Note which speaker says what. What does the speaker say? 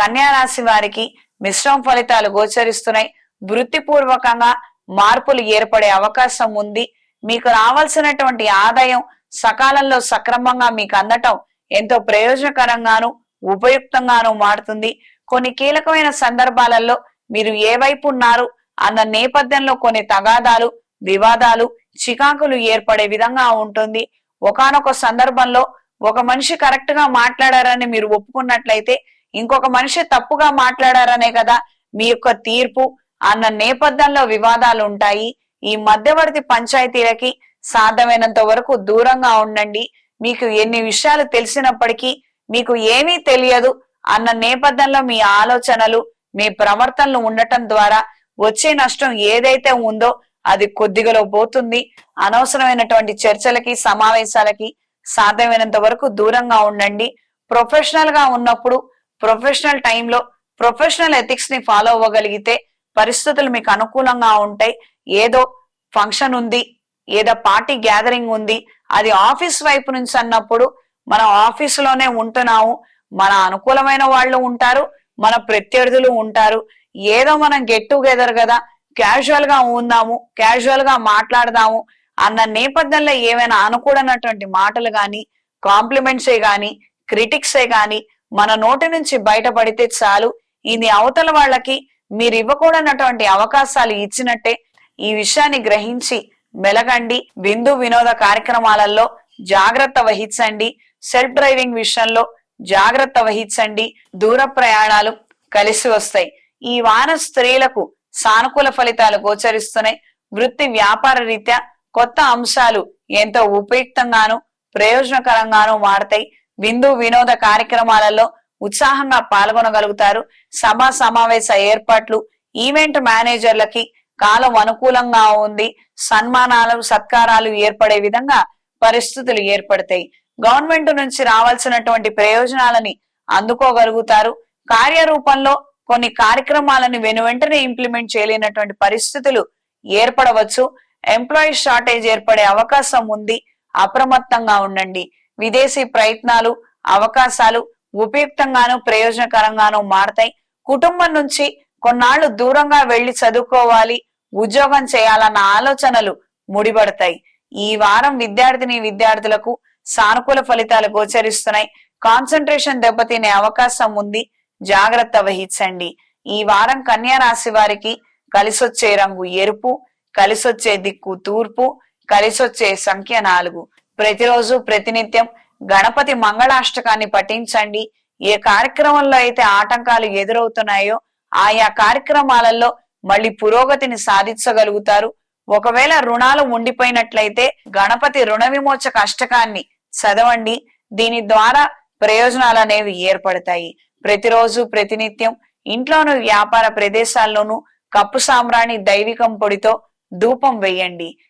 Speaker 1: కన్యా రాశి వారికి మిశ్రమ ఫలితాలు గోచరిస్తున్నాయి. వృత్తిపూర్వకంగా మార్పులు ఏర్పడే అవకాశం ఉంది. మీకు రావాల్సినటువంటి ఆదాయం సకాలంలో సక్రమంగా మీకు అందటం ఎంతో ప్రయోజనకరంగాను ఉపయుక్తంగాను మారుతుంది. కొన్ని కీలకమైన సందర్భాలలో మీరు ఏ వైపు ఉన్నారు అన్న నేపథ్యంలో కొన్ని తగాదాలు వివాదాలు చికాకులు ఏర్పడే విధంగా ఉంటుంది. ఒకానొక సందర్భంలో ఒక మనిషి కరెక్ట్గా మాట్లాడారని మీరు ఒప్పుకున్నట్లయితే ఇంకొక మనిషి తప్పుగా మాట్లాడారనే కదా మీ యొక్క తీర్పు. అన్న నేపథ్యంలో వివాదాలు ఉంటాయి. ఈ మధ్యవర్తి పంచాయతీలకి సాధ్యమైనంత వరకు దూరంగా ఉండండి. మీకు ఎన్ని విషయాలు తెలిసినప్పటికీ మీకు ఏమీ తెలియదు అన్న నేపథ్యంలో మీ ఆలోచనలు మీ ప్రవర్తనలు ఉండటం ద్వారా వచ్చే నష్టం ఏదైతే ఉందో అది కొద్దిగలో పోతుంది. అనవసరమైనటువంటి చర్చలకి సమావేశాలకి సాధ్యమైనంత వరకు దూరంగా ఉండండి. ప్రొఫెషనల్గా ఉన్నప్పుడు ప్రొఫెషనల్ టైంలో ప్రొఫెషనల్ ఎథిక్స్ని ఫాలో అవ్వగలిగితే పరిస్థితులు మీకు అనుకూలంగా ఉంటాయి. ఏదో ఫంక్షన్ ఉంది ఏదో పార్టీ గ్యాదరింగ్ ఉంది అది ఆఫీస్ వైపు నుంచి అన్నప్పుడు మనం ఆఫీస్లోనే ఉంటున్నాము. మన అనుకూలమైన వాళ్ళు ఉంటారు మన ప్రత్యర్థులు ఉంటారు. ఏదో మనం గెట్ టుగెదర్ కదా క్యాజువల్గా ఉందాము క్యాజువల్గా మాట్లాడదాము అన్న నేపథ్యంలో ఏమైనా అనుకూడనటువంటి మాటలు గాని కాంప్లిమెంట్సే గాని క్రిటిక్సే గాని మన నోటి నుంచి బయటపడితే చాలు. ఇది అవతల వాళ్ళకి మీరు ఇవ్వకూడనటువంటి అవకాశాలు ఇచ్చినట్టే ఈ విషయాన్ని గ్రహించి మెలగండి. విందు వినోద కార్యక్రమాలలో జాగ్రత్త వహించండి. సెల్ఫ్ డ్రైవింగ్ విషయంలో జాగ్రత్త వహించండి. దూర ప్రయాణాలు కలిసి వస్తాయి. ఈ వాన స్త్రీలకు సానుకూల ఫలితాలు గోచరిస్తున్నాయి. వృత్తి వ్యాపార రీత్యా కొత్త అంశాలు ఎంతో ఉపయుక్తంగాను ప్రయోజనకరంగాను మారతాయి. విందు వినోద కార్యక్రమాలలో ఉత్సాహంగా పాల్గొనగలుగుతారు. సభా సమావేశ ఏర్పాట్లు ఈవెంట్ మేనేజర్లకి కాలం అనుకూలంగా ఉంది. సన్మానాలు సత్కారాలు ఏర్పడే విధంగా పరిస్థితులు ఏర్పడతాయి. గవర్నమెంట్ నుంచి రావాల్సినటువంటి ప్రయోజనాలని అందుకోగలుగుతారు. కార్యరూపంలో కొన్ని కార్యక్రమాలను వెను వెంటనే ఇంప్లిమెంట్ చేయలేనటువంటి పరిస్థితులు ఏర్పడవచ్చు. ఎంప్లాయీ షార్టేజ్ ఏర్పడే అవకాశం ఉంది. అప్రమత్తంగా ఉండండి. విదేశీ ప్రయత్నాలు అవకాశాలు ఉపయుక్తంగాను ప్రయోజనకరంగానూ మారతాయి. కుటుంబం నుంచి కొన్నాళ్ళు దూరంగా వెళ్ళి చదువుకోవాలి ఉద్యోగం చేయాలన్న ఆలోచనలు ముడిపడతాయి. ఈ వారం విద్యార్థిని విద్యార్థులకు సానుకూల ఫలితాలు గోచరిస్తున్నాయి. కాన్సన్ట్రేషన్ దెబ్బతినే అవకాశం ఉంది. జాగ్రత్త వహించండి. ఈ వారం కన్యా రాశి వారికి కలిసొచ్చే రంగు ఎరుపు కలిసొచ్చే దిక్కు తూర్పు కలిసొచ్చే సంఖ్య నాలుగు. ప్రతిరోజు ప్రతినిత్యం గణపతి మంగళాష్టకాన్ని పఠించండి. ఏ కార్యక్రమంలో అయితే ఆటంకాలు ఎదురవుతున్నాయో ఆయా కార్యక్రమాలలో మళ్ళీ పురోగతిని సాధించగలుగుతారు. ఒకవేళ రుణాలు ఉండిపోయినట్లయితే గణపతి రుణ విమోచక అష్టకాన్ని చదవండి. దీని ద్వారా ప్రయోజనాలు అనేవి ఏర్పడతాయి. ప్రతిరోజు ప్రతినిత్యం ఇంట్లోను వ్యాపార ప్రదేశాల్లోనూ కప్పు సామ్రాణి దైవికం పొడితో ధూపం వేయండి.